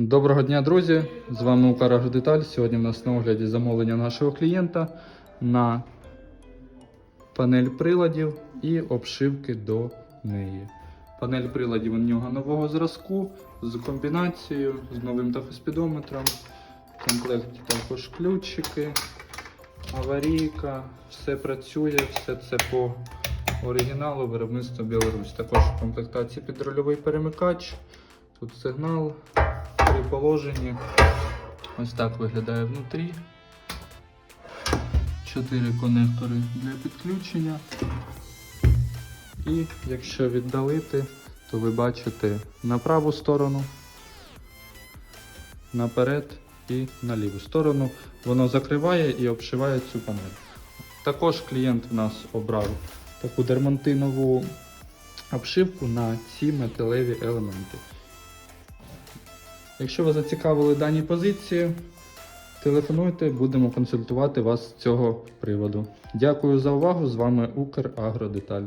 Доброго дня, друзі! З вами Украгродеталь. Сьогодні в нас на огляді замовлення нашого клієнта на панель приладів і обшивки до неї. Панель приладів у нього нового зразку з комбінацією, з новим тафоспідометром. В комплекті також ключики, аварійка, все працює, все це по оригіналу виробництва Білорусь. Також в комплектації підрульовий перемикач. Тут сигнал при положенні. Ось так виглядає внутрі. Чотири конектори для підключення. І якщо віддалити, то ви бачите на праву сторону, наперед і на ліву сторону. Воно закриває і обшиває цю панель. Також клієнт в нас обрав таку дермантинову обшивку на ці металеві елементи. Якщо ви зацікавили дані позиції, телефонуйте, будемо консультувати вас з цього приводу. Дякую за увагу. З вами Украгродеталь.